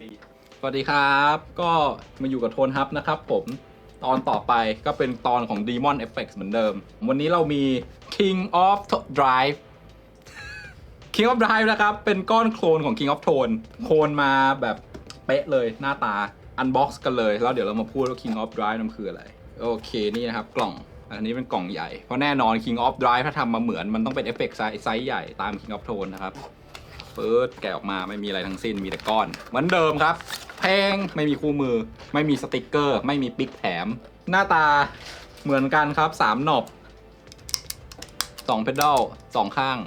ปีสวัสดีครับ ก็มาอยู่กับโทนฮับนะครับผมตอนต่อไปก็เป็นตอนของ Demon Effects เหมือนเดิม วันนี้เรามี King of Drive King of Drive นะครับ เป็นก้อนโคลนของ King of Tone โคลนมาแบบเป๊ะเลยหน้าตาอันบ็อกซ์กันเลย แล้วเดี๋ยวเรามาพูดว่า King of Drive มันคืออะไร โอเคนี่นะครับกล่อง อันนี้เป็นกล่องใหญ่ เพราะแน่นอน King of Drive ถ้าทำมาเหมือนมันต้องเป็นเอฟเฟกต์ไซส์ใหญ่ตาม King of Tone นะครับ ปิดแกะออกมาไม่มีอะไรทั้งสิ้นมีแต่ก้อน เหมือนเดิมครับ แพงไม่มีคู่มือ ไม่มีสติกเกอร์ ไม่มีปิ๊กแถม หน้าตาเหมือนกันครับสามหนอบสองเพด a ลสองข้าง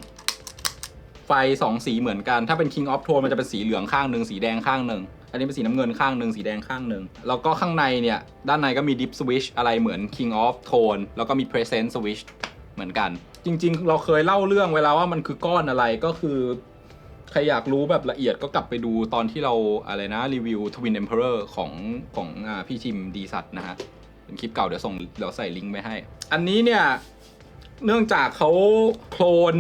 ไฟสองสีเหมือนกัน ถ้าเป็น King of Tone มันจะเป็นสีเหลืองข้างหนึ่งสีแดงข้างหนึ่งอันนี้เป็นสีน้ำเงินข้างหนึ่งสีแดงข้างหนึ่งแล้วก็ข้างในเนี่ย ด้านในก็มี Dip Switch อะไรเหมือน King of Tone แล้วก็มี Present Switch เหมือนกัน จริง ๆ เราเคยเล่าเรื่องเวลาว่ามันคือก้อนอะไรก็คือ ใครอยากรู้แบบละเอียดก็กลับไปดูตอนที่เราอะไรนะรีวิว Twin Emperor ของของอาพี่ทิมดีสัตนะฮะเป็นคลิปเก่าเดี๋ยวส่งเดี๋ยวใส่ลิงก์ไว้ให้ อันนี้เนี่ยเนื่องจากเขาโคลน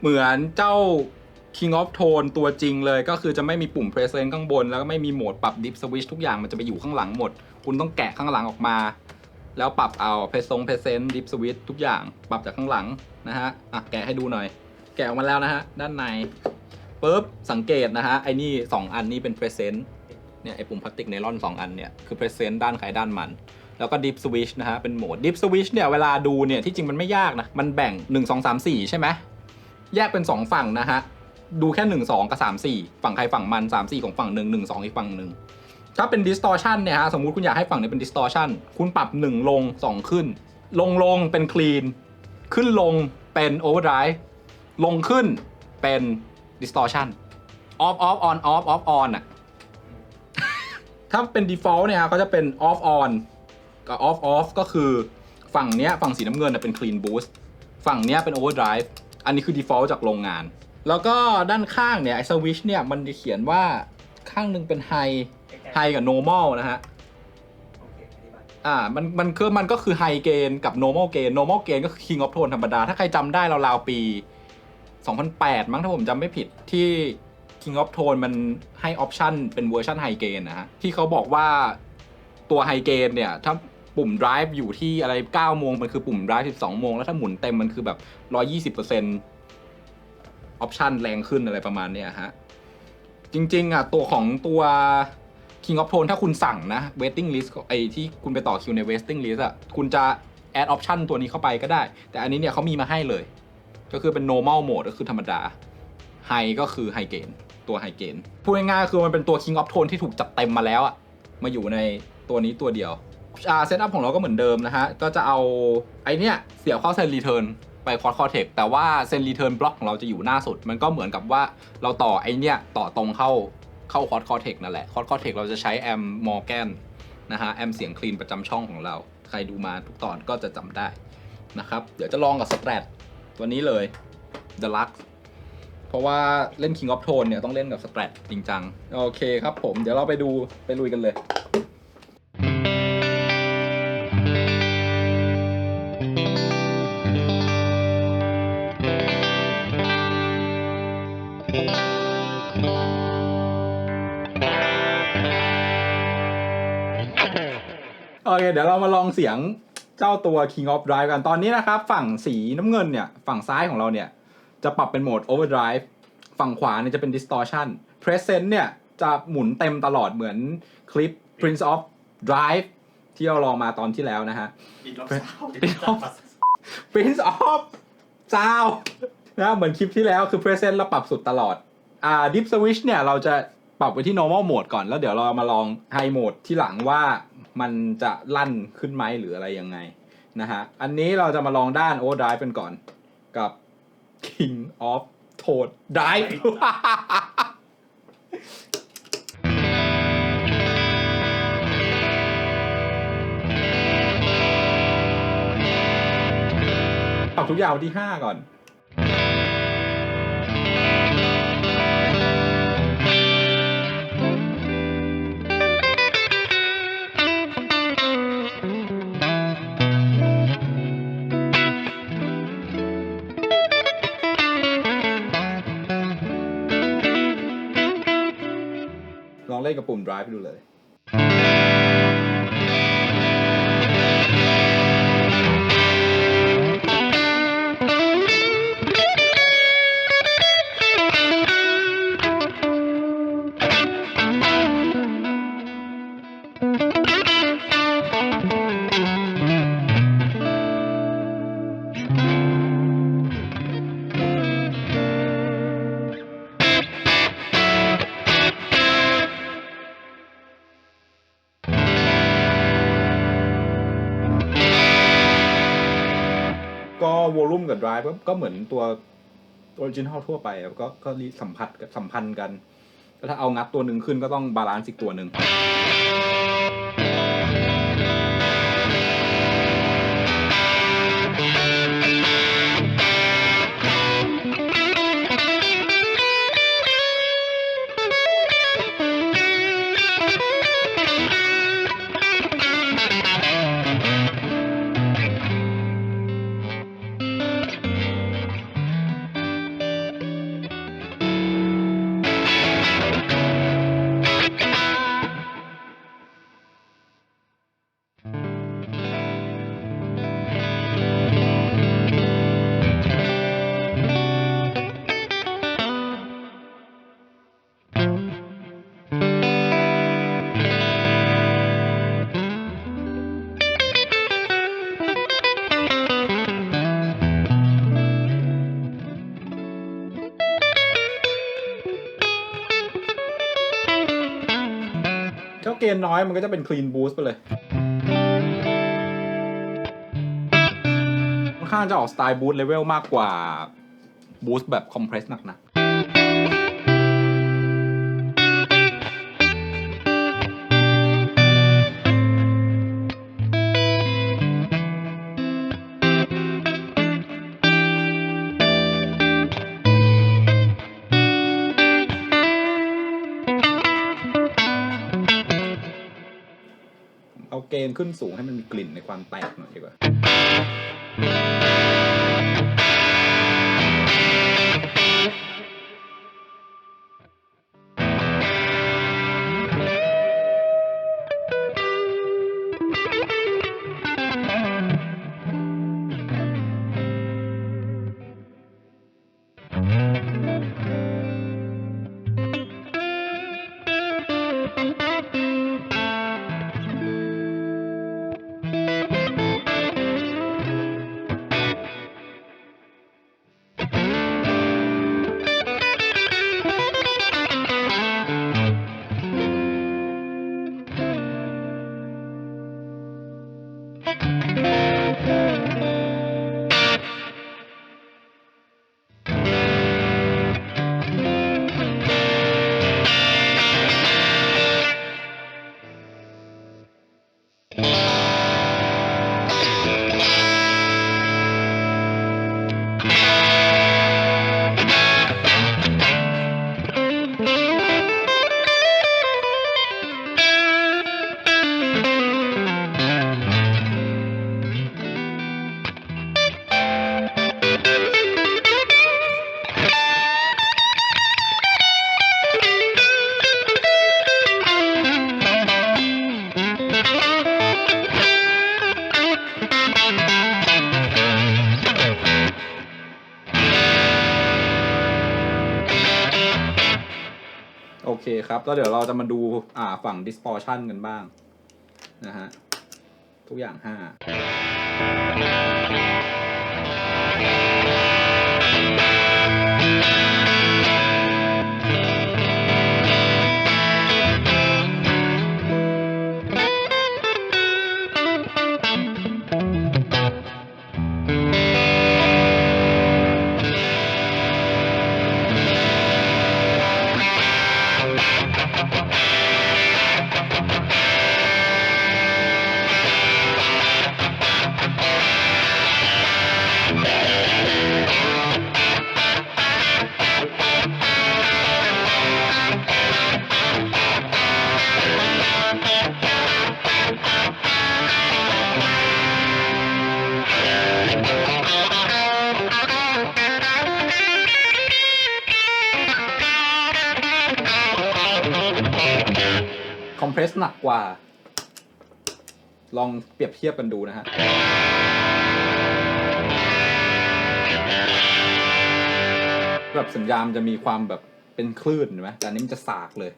เหมือนเจ้า King of Tone ตัวจริงเลยก็คือจะไม่มีปุ่ม Present ข้างบน แล้วก็ไม่มีโหมดปรับ Dip Switch ทุกอย่างมันจะไปอยู่ข้างหลังหมด คุณต้องแกะข้างหลังออกมา แล้วปรับเอา Present Present Dip Switch ทุกอย่างปรับจากข้างหลังนะฮะอะแกะให้ดูหน่อย แกะออกมาแล้วนะฮะ ด้านใน ปุ๊บสังเกตนะฮะไอ้นี่2อันนี้เป็น present เนี่ยไอ้ปุ่มพลาสติกไนลอน2อันเนี่ยคือ present ด้านใครด้านมันแล้วก็ deep switch นะฮะเป็นโหมด deep switch เนี่ยเวลาดูเนี่ยที่จริงมันไม่ยากนะมันแบ่ง 1 2 3 4 ใช่ไหมแยกเป็น 2 ฝั่งนะฮะดูแค่ 1 2 กับ 3 4 ฝั่งใครฝั่งมัน 3 4 ของฝั่งหนึ่ง1 2 อีกฝั่งหนึ่งถ้าเป็น distortion เนี่ยฮะสมมุติคุณอยากให้ฝั่งนี้เป็น distortion คุณปรับ 1 ลง 2 ขึ้น ลงลงเป็น clean ขึ้นลงเป็น overdrive ลงขึ้นเป็น distortion off off on off off on อะถ้าเป็น default เนี่ยเขาจะเป็น off on กับ off off ก็คือฝั่งเนี้ยฝั่งสีน้ำเงินน่ะเป็น clean boost ฝั่งเนี้ยเป็น overdrive อันนี้คือ default จากโรงงาน แล้วก็ด้านข้างเนี่ยไอ้ switch เนี่ยมันจะเขียนว่าข้างหนึ่งเป็น high high กับ normal นะฮะอ่ามันมันคือมันก็คือไฮเกนกับ normal gain normal gain ก็คือ king of tone ธรรมดา ถ้าใครจำได้ราวๆปี 2008 มั้งถ้าผมจำไม่ผิดที่ king of tone มันให้ออปชันเป็นเวอร์ชันไฮเกนนะฮะ ที่เขาบอกว่าตัวไฮเกนเนี่ย ถ้าปุ่ม drive อยู่ที่อะไร 9 โมง มันคือปุ่ม drive 12 โมง แล้วถ้าหมุนเต็มมันคือแบบ 120%ออปชันแรงขึ้นอะไรประมาณเนี้ยฮะ จริง ๆ อะ ตัวของตัว King of Tone ถ้าคุณสั่งนะ waiting list ไอที่คุณไปต่อคิวใน waiting list อะ คุณจะ add option ตัวนี้เข้าไปก็ได้ แต่อันนี้เนี่ยเขามีมาให้เลย ก็คือเป็น normal mode ก็คือธรรมดา high ก็คือ high gain ตัว high gain พูดง่ายๆคือมันเป็นตัว King of tone ที่ถูกจัดเต็มมาแล้วอะมาอยู่ในตัวนี้ตัวเดียวอ่าเซตอัพของเราก็เหมือนเดิมนะฮะ ก็จะเอาไอเนี้ยเสียบเข้าเซนรีเทิร์นไปคอร์ดคอเทคแต่ว่าเซนรีเทิร์นบล็อกของเราจะอยู่หน้าสุด มันก็เหมือนกับว่าเราต่อไอเนี้ยต่อตรงเข้าเข้าคอร์ดคอเทคนั่นแหละคอร์ดคอเทคเราจะใช้แอมมอร์แกนนะฮะแอมเสียงคลีนประจำช่องของเรา ใครดูมาทุกตอนก็จะจำได้นะครับ เดี๋ยวจะลองกับสแตร ตัวนี้เลย The Lux เพราะว่าเล่น King of Tone เนี่ยต้องเล่นกับสแตรจริงจัง โอเคครับผม เดี๋ยวเราไปดูไปลุยกันเลยโอเคเดี๋ยวเรามาลองเสียง เจ้าตัว King of Drive กันตอนนี้นะครับ ฝั่งสีน้ำเงินเนี่ย ฝั่งซ้ายของเราเนี่ย จะปรับเป็นโหมด Overdrive ฝั่งขวาเนี่ยจะเป็น Distortion Present เนี่ย จะหมุนเต็มตลอดเหมือนคลิป Prince of Drive ที่เราลองมาตอนที่แล้วนะฮะปิดรอบเป็นสาวปิดรอบ Prince of เจ้านะเหมือนคลิปที่แล้วคือ Present เราปรับสุดตลอดอ่า Deep Switch เนี่ยเราจะปรับไว้ที่ normal mode ก่อนแล้วเดี๋ยวเรามาลอง high mode ที่หลังว่ามันจะลั่นขึ้นไหมหรืออะไรยังไง นะฮะ อันนี้เราจะมาลองด้าน overdrive เป็นก่อนกับ King of Toad Drive ปรับทุกอย่างวันที่ 5 ก่อน เล่นกับปุ่ม drive ดูเลย วอลลุ่มกับ drive ก็ก็เหมือนตัวออริจินัลทั่วไปก็ก็สัมผัสกับสัมพันธ์กันถ้าเอางัดตัวหนึ่งขึ้นก็ต้องบาลานซ์อีกตัวหนึ่ง เกณฑ์น้อยมันก็จะเป็น clean boost ไปเลยค่อนข้างจะออกสไตล์ boost level มากกว่า boost แบบ compress หนักนะ ขึ้นสูงให้มันมีกลิ่นในความแตกหน่อยดีกว่า เคครับ แล้วเดี๋ยวเราจะมาดูอ่าฝั่ง distortion กันบ้างนะฮะ ทุกอย่างห้า หนักกว่า ลองเปรียบเทียบกันดูนะฮะแบบสัญญาณจะมีความแบบเป็นคลื่นเห็นไหมแต่อันนี้มันจะสากเลย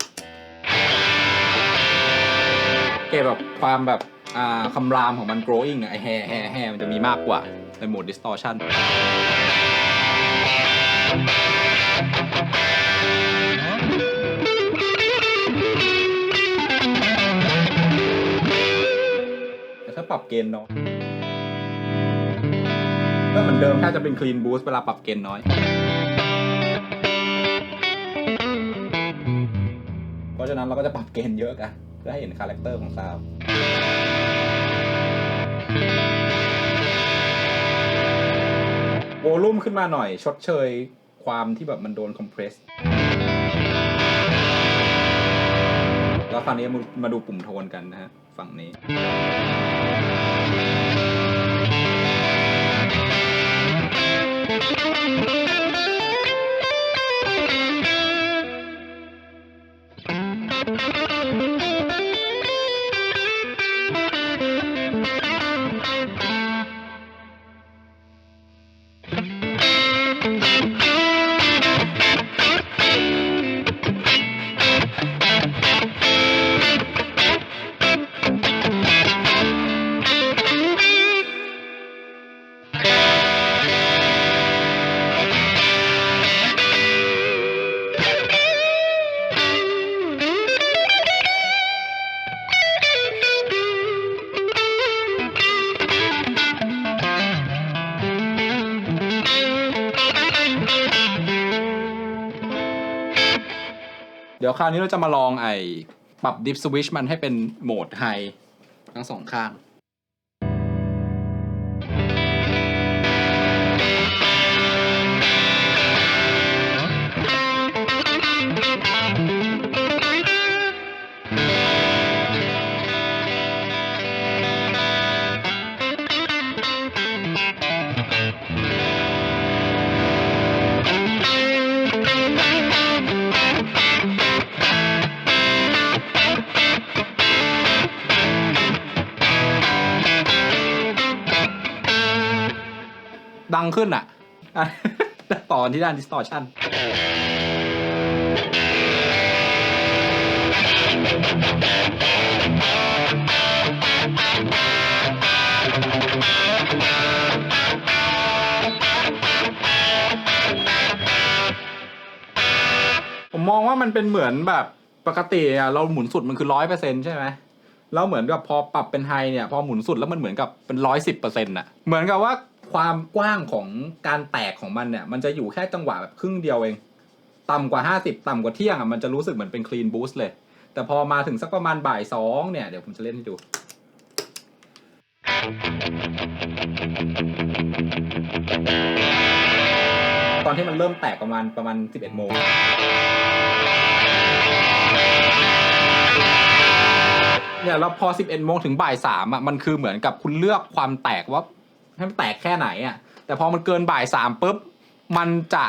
เกแบบความแบบอ่าคำรามของมัน growing ไอแฮแฮแฮมันจะมีมากกว่าในโหมด distortion รับเกณฑ์น้อยก็เหมือนเดิมถ้าจะเป็น clean boost เวลาปรับเกณฑ์น้อย เพราะฉะนั้นเราก็จะปรับเกณฑ์เยอะกันเพื่อให้เห็นคาแรคเตอร์ของซาว์โวลูมขึ้นมาหน่อย ชดเชยความที่แบบมันโดนคอมเพรสแล้วคราวนี้มาดูปุ่มโทนกันนะฮะ ฝั่งนี้ เดี๋ยวคราวนี้เราจะมาลองไอ้ปรับดิฟสวิชมันให้เป็นโหมดไฮทั้งสองข้าง ดังขึ้นอะอ่อที่ด้าน distortion ผมมองว่ามันเป็นเหมือนแบบปกติอะเราหมุนสุดมันคือร้อยเปอร์เซ็นใช่ไหมแล้วเหมือนกับพอปรับเป็นไฮเนี่ย พอหมุนสุดแล้วมันเหมือนกับเป็นร้อยสิบเปอร์เซ็นต์อะเหมือนกับว่า ความกว้างของการแตกของมันเนี่ย มันจะอยู่แค่จังหวะแบบครึ่งเดียวเอง ต่ำกว่าห้าสิบต่ำกว่าเที่ยงอะมันจะรู้สึกเหมือนเป็นคลีนบูสต์เลย แต่พอมาถึงสักประมาณบ่ายสองเนี่ย เดี๋ยวผมจะเล่นให้ดู ตอนที่มันเริ่มแตกประมาณประมาณสิบเอ็ดโมงเนี่ยแล้วพอ 11 โมงถึงบ่ายสามอะมันคือเหมือนกับคุณเลือกความแตกว่า ให้มันแตกแค่ไหนอะแต่พอมันเกินบ่ายสามปุ๊บมันจะ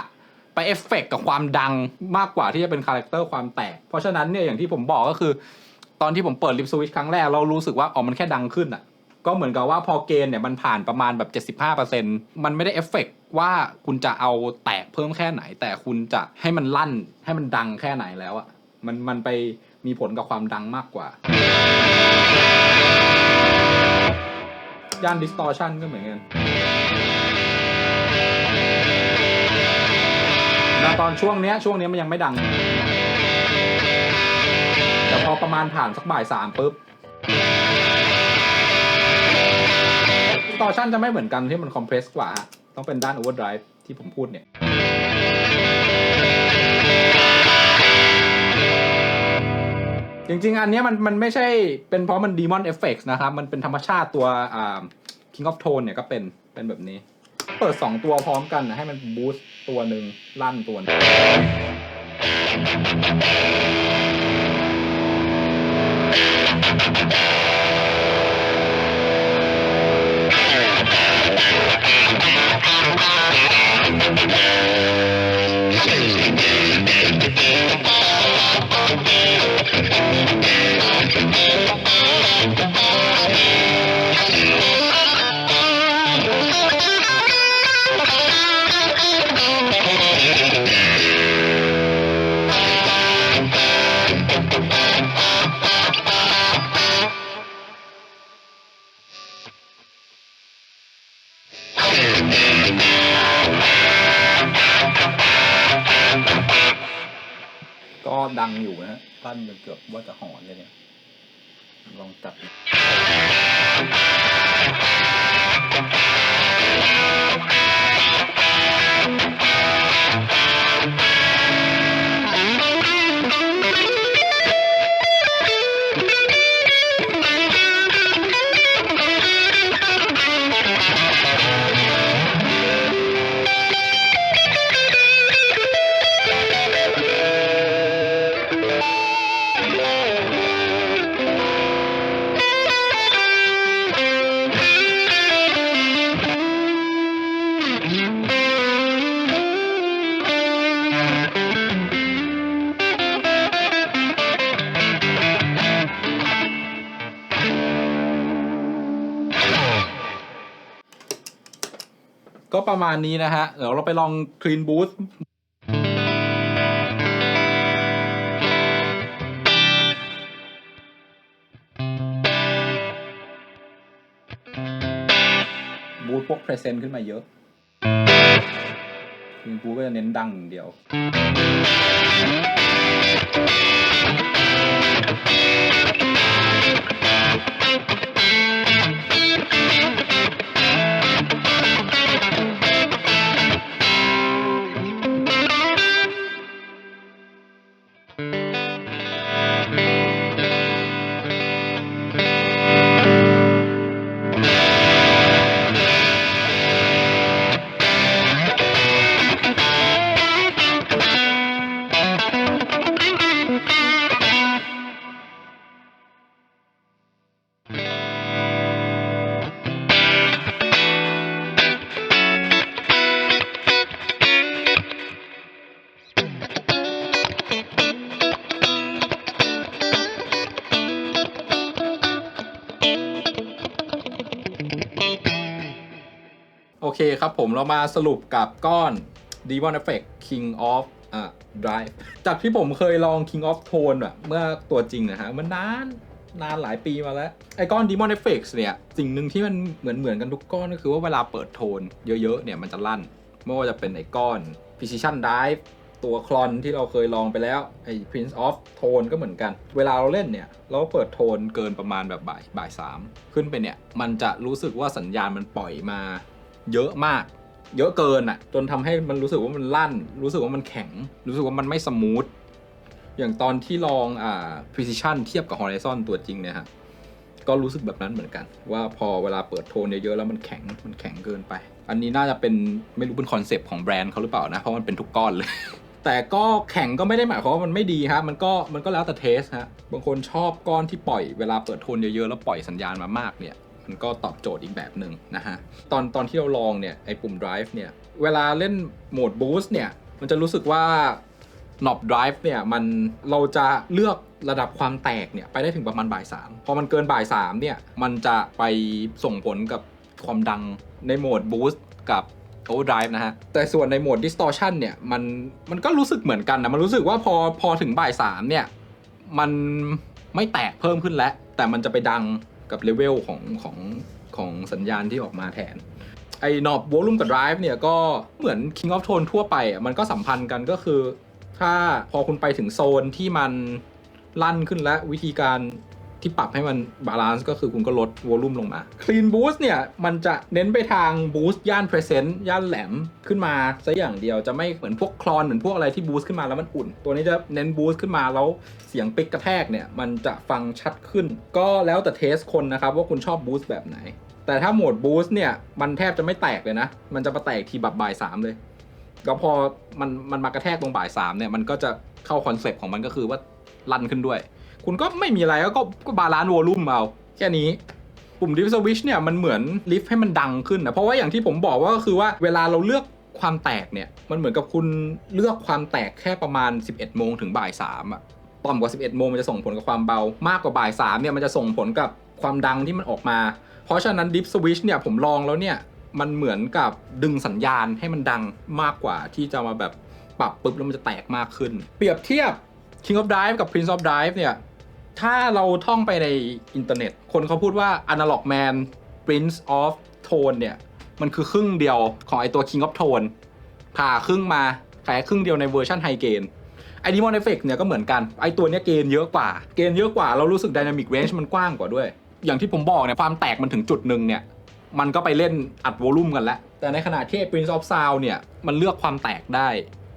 ไปเอฟเฟกต์กับความดังมากกว่าที่จะเป็นคาแรคเตอร์ความแตก เพราะฉะนั้นเนี่ยอย่างที่ผมบอกก็คือ ตอนที่ผมเปิดลิปสวิชครั้งแรกเรารู้สึกว่าอ๋อมันแค่ดังขึ้นอะก็เหมือนกับว่าพอเกณฑ์เนี่ยมันผ่านประมาณแบบ 75%มันไม่ได้เอฟเฟกต์ว่าคุณจะเอาแตกเพิ่มแค่ไหน แต่คุณจะให้มันลั่นให้มันดังแค่ไหนแล้วอะมันมันไปมีผลกับความดังมากกว่า ย่าน distortion ก็เหมือนกันแต่ตอนช่วงเนี้ยช่วงเนี้ยมันยังไม่ดัง แต่พอประมาณผ่านสักบ่ายสามปุ๊บ distortion จะไม่เหมือนกันที่มัน compress กว่า ต้องเป็นด้าน overdrive ที่ผมพูดเนี่ย จริง ๆ อันนี้มันมันไม่ใช่เป็นเพราะมันดีมอนเอฟเฟกนะครับ มันเป็นธรรมชาติตัวอ่า King of Tone เนี่ยก็เป็นเป็นแบบนี้ เปิด 2 ตัวพร้อมกันให้มันบูสต์ตัวหนึ่งลั่นตัวนึง ก็ประมาณนี้นะฮะ เดี๋ยวเราไปลอง Clean Boost บูทพวก Present ขึ้นมาเยอะ Clean Boost ก็จะเน้นดังอย่างเดียว ผมเรามาสรุปกับก้อน Demon Effect King of อะ Drive จากที่ผมเคยลอง King of Tone อะเมื่อตัวจริงนะฮะ มันนานนานหลายปีมาแล้ว ไอ้ก้อน Demon Effects เนี่ย สิ่งหนึ่งที่มันเหมือนเหมือนกันทุกก้อนก็คือว่าเวลาเปิดโทนเยอะๆ เนี่ยมันจะลั่น ไม่ว่าจะเป็นไอ้ก้อน Precision Drive ตัวคลอนที่เราเคยลองไปแล้วไอ้ Prince of Tone ก็เหมือนกัน เวลาเราเล่นเนี่ย เราเปิดโทนเกินประมาณแบบบ่ายบ่ายสามขึ้นไปเนี่ย มันจะรู้สึกว่าสัญญาณมันปล่อยมา เยอะมาก เยอะเกินอะจนทำให้มันรู้สึกว่ามันลั่น รู้สึกว่ามันแข็ง รู้สึกว่ามันไม่สมูท อย่างตอนที่ลองอ่า precision เทียบกับ horizon ตัวจริงเนี่ยฮะก็รู้สึกแบบนั้นเหมือนกัน ว่าพอเวลาเปิดโทนเยอะๆแล้วมันแข็งมันแข็งเกินไป อันนี้น่าจะเป็นไม่รู้เป็นคอนเซปต์ของแบรนด์เขาหรือเปล่านะ เพราะมันเป็นทุกก้อนเลย แต่ก็แข็งก็ไม่ได้หมายความว่ามันไม่ดีฮะมันก็มันก็แล้วแต่เทสฮะบางคนชอบก้อนที่ปล่อยเวลาเปิดโทนเยอะๆแล้วปล่อยสัญญาณมามากเนี่ย มันก็ตอบโจทย์อีกแบบหนึ่งนะฮะ ตอนตอนที่เราลองเนี่ยไอ้ปุ่ม drive เนี่ย เวลาเล่นโหมด boost เนี่ย มันจะรู้สึกว่า knob drive เนี่ยมันเราจะเลือกระดับความแตกเนี่ยไปได้ถึงประมาณบ่ายสามพอมันเกินบ่ายสามเนี่ยมันจะไปส่งผลกับความดังในโหมด boost กับ overdrive นะฮะ แต่ส่วนในโหมด distortion เนี่ยมันมันก็รู้สึกเหมือนกันนะมันรู้สึกว่าพอพอถึงบ่ายสามเนี่ยมันไม่แตกเพิ่มขึ้นแล้ว แต่มันจะไปดัง กับเลเวลของของของสัญญาณที่ออกมาแทน ไอ้นอบวอลุ่มกับไดรฟ์เนี่ยก็เหมือน King of Tone ทั่วไปมันก็สัมพันธ์กันก็คือ ถ้าพอคุณไปถึงโซนที่มันลั่นขึ้นและวิธีการ ที่ปรับให้มันบาลานซ์ก็คือคุณก็ลดวอลุ่มลงมา Clean Boost เนี่ย มันจะเน้นไปทาง Boost ย่าน Present ย่านแหลมขึ้นมาซะอย่างเดียวจะไม่เหมือนพวกคลอน เหมือนพวกอะไรที่ Boost ขึ้นมาแล้วมันอุ่น ตัวนี้จะเน้น Boost ขึ้นมาแล้วเสียงปิกกระแทกเนี่ย มันจะฟังชัดขึ้น ก็แล้วแต่เทสคนนะครับ ว่าคุณชอบ Boost แบบไหน แต่ถ้าโหมด Boost เนี่ยมันแทบจะไม่แตกเลยนะ มันจะมาแตกทีแบบบ่ายสามเลยก็พอมันมันมากระแทกตรงบ่ายสามเนี่ยมันก็จะเข้าคอนเซปต์ของมันก็คือว่าลั่นขึ้นด้วย คุณก็ไม่มีอะไรก็ก็ก็บาลานซ์วอลลุ่มเอาแค่นี้ปุ่มดิฟสวิชเนี่ยมันเหมือนลิฟต์ให้มันดังขึ้นนะเพราะว่าอย่างที่ผมบอกว่าก็คือว่าเวลาเราเลือกความแตกเนี่ยมันเหมือนกับคุณเลือกความแตกแค่ประมาณ 11 โมงถึงบ่ายสามอะต่ำกว่า 11 โมงมันจะส่งผลกับความเบามากกว่าบ่ายสามเนี่ยมันจะส่งผลกับความดังที่มันออกมา เพราะฉะนั้นดิฟสวิชเนี่ยผมลองแล้วเนี่ยมันเหมือนกับดึงสัญญาณให้มันดังมากกว่าที่จะมาแบบปรับปุ๊บแล้วมันจะแตกมากขึ้น เปรียบเทียบ King of Drive กับ Prince of Drive เนี่ย ถ้าเราท่องไปในอินเทอร์เน็ต คนเขาพูดว่า Analog Man Prince of Tone เนี่ย มันคือครึ่งเดียวของไอตัว King of Tone ผ่าครึ่งมาขายครึ่งเดียวในเวอร์ชันไฮเกนไอดีมอนเอฟเฟกเนี่ยก็เหมือนกัน ไอตัวเนี้ยเกณฑ์เยอะกว่า เกณฑ์เยอะกว่าเรารู้สึก Dynamic Range มันกว้างกว่าด้วย อย่างที่ผมบอกเนี่ยความแตกมันถึงจุดหนึ่งเนี่ย มันก็ไปเล่นอัดวอลลุ่มกันแล้ว แต่ในขณะที่ Prince of Sound เนี่ย มันเลือกความแตกได้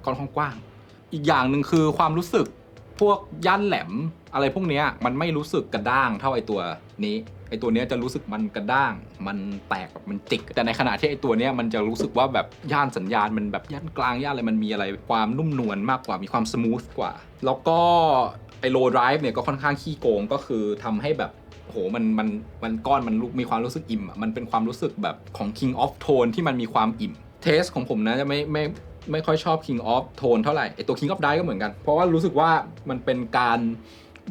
ค่อนข้างกว้าง อีกอย่างหนึ่งคือความรู้สึก วกย่านแหลมอะไรพวกเนี้ยมันไม่รู้สึกกระด้างเท่าไอตัวนี้ไอตัวเนี้ยจะรู้สึกมันกระด้าง มันแตกแบบมันจิก แต่ในขณะที่ไอตัวเนี้ยมันจะรู้สึกว่าแบบย่านสัญญาณมันแบบย่านกลางย่านอะไรมันมีอะไรความนุ่มนวลมากกว่ามีความส o t h กว่า แล้วก็ไอโลด drive เนี่ยก็ค่อนข้างขี้โกงก็คือทำให้แบบโหมันมันมันก้อนมันมีความรู้สึกอิ่มอะมันเป็นความรู้สึกแบบของ King of Tone ที่มันมีความอิ่มเทสของผมนะจะไม่ไม่ ไม่ค่อยชอบ King of Tone เท่าไหร่ไอตัว King of Die ก็เหมือนกัน เพราะว่ารู้สึกว่ามันเป็นการ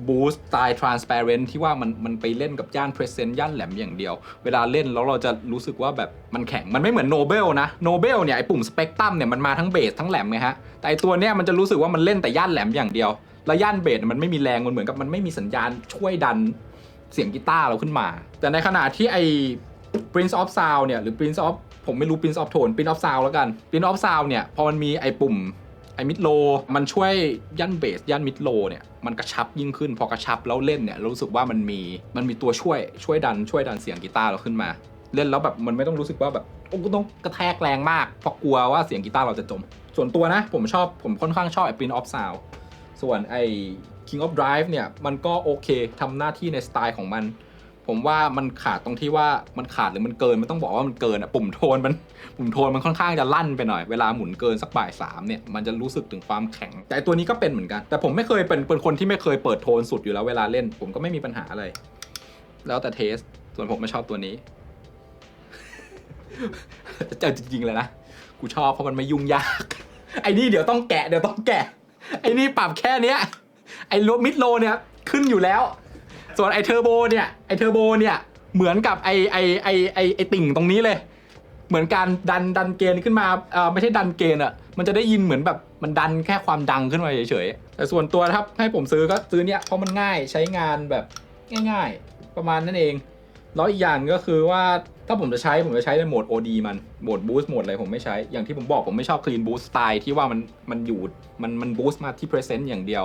boost สไตล์ transparent ที่ว่ามันมันไปเล่นกับย่าน present ย่านแหลมอย่างเดียว เวลาเล่นแล้วเราจะรู้สึกว่าแบบมันแข็ง มันไม่เหมือน Nobel นะ Nobel เนี่ยไอปุ่ม Spectrum เนี่ยมันมาทั้งเบสทั้งแหลมไงฮะ แต่ไอตัวเนี้ยมันจะรู้สึกว่ามันเล่นแต่ย่านแหลมอย่างเดียว แล้วย่านเบสมันไม่มีแรง มันเหมือนกับมันไม่มีสัญญาณช่วยดันเสียงกีตาร์เราขึ้นมา แต่ในขณะที่ไอ Prince of Sound เนี่ยหรือ Prince of ผมไม่รู้ Prince of Tone Prince of Sound แล้วกัน Prince of Sound เนี่ย พอมันมีไอ้ปุ่มไอ้มิดโล มันช่วยยันเบสยันมิดโลเนี่ย มันกระชับยิ่งขึ้น พอกระชับแล้วเล่นเนี่ยรู้สึกว่ามันมีมันมีตัวช่วยช่วยดันช่วยดันเสียงกีตาร์เราขึ้นมา เล่นแล้วแบบมันไม่ต้องรู้สึกว่าแบบโอ้ก็ต้องกระแทกแรงมากเพราะกลัวว่าเสียงกีตาร์เราจะจม ส่วนตัวนะ ผมชอบผมค่อนข้างชอบไอ้ Prince of Sound ส่วนไอ้ King of Drive เนี่ยมันก็โอเคทำหน้าที่ในสไตล์ของมัน ผมว่ามันขาดตรงที่ว่ามันขาดหรือมันเกินมันต้องบอกว่ามันเกินอะปุ่มโทนมันปุ่มโทนมันค่อนข้างจะลั่นไปหน่อยเวลาหมุนเกินสักบ่ายสามเนี่ยมันจะรู้สึกถึงความแข็ง แต่ตัวนี้ก็เป็นเหมือนกัน แต่ผมไม่เคยเป็นเป็นคนที่ไม่เคยเปิดโทนสุดอยู่แล้วเวลาเล่น ผมก็ไม่มีปัญหาอะไร แล้วแต่เทสส่วนผมไม่ชอบตัวนี้เจอจริงๆเลยนะกูชอบเพราะมันไม่ยุ่งยาก ไอ้นี่เดี๋ยวต้องแกะเดี๋ยวต้องแกะ ไอ้นี่ปรับแค่เนี้ยไอ้โลมิดโลเนี่ยขึ้นอยู่แล้ว ส่วนไอเทอร์โบเนี่ยไอเทอร์โบเนี่ยเหมือนกับไอไอไอไอไอติ่งตรงนี้เลย เหมือนการดันดันเกณฑ์ขึ้นมาเออไม่ใช่ดันเกณฑ์อะมันจะได้ยินเหมือนแบบมันดันแค่ความดังขึ้นมาเฉยๆแต่ส่วนตัวถ้าให้ผมซื้อก็ซื้อเนี่ยเพราะมันง่ายใช้งานแบบง่าย ๆ ประมาณนั้นเองแล้วอีกอย่างก็คือว่าถ้าผมจะใช้ผมจะใช้ในโหมด OD มันโหมด Boost โหมดอะไรผมไม่ใช้ อย่างที่ผมบอกผมไม่ชอบ Clean Boost สไตล์ที่ว่ามันมันอยู่มันมัน Boost มาที่ Present อย่างเดียว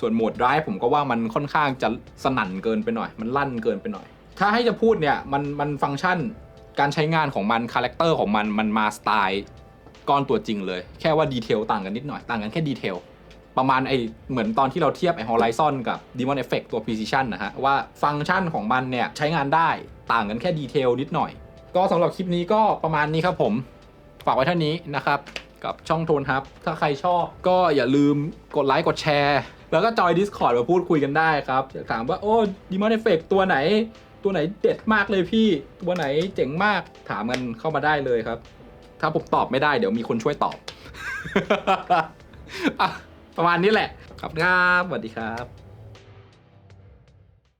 ส่วนโหมด Drive ผมก็ว่ามันค่อนข้างจะสนั่นเกินไปหน่อย มันลั่นเกินไปหน่อย ถ้าให้จะพูดเนี่ยมันมันฟังก์ชันการใช้งานของมันคาแรคเตอร์ของมันมันมาสไตล์ก้อนตัวจริงเลย แค่ว่าดีเทลต่างกันนิดหน่อย ต่างกันแค่ดีเทลประมาณไอเหมือนตอนที่เราเทียบไอ Horizon กับ Demon Effect ตัว Precision นะฮะ ว่าฟังก์ชันของมันเนี่ย ใช้งานได้ต่างกันแค่ดีเทลนิดหน่อย ก็สำหรับคลิปนี้ก็ประมาณนี้ครับผม ฝากไว้เท่านี้นะครับ กับช่องโทนครับ ถ้าใครชอบก็อย่าลืมกดไลค์กดแชร์ แล้วก็จอย Discord มาพูดคุยกันได้ครับถามว่าโอ้ดีมอนเอฟเฟกตัวไหน ตัวไหนเด็ดมากเลยพี่ ตัวไหนเจ๋งมากถามกันเข้ามาได้เลยครับ ถ้าผมตอบไม่ได้เดี๋ยวมีคนช่วยตอบอประมาณนี้แหละ ครับครับสวัสดีครับ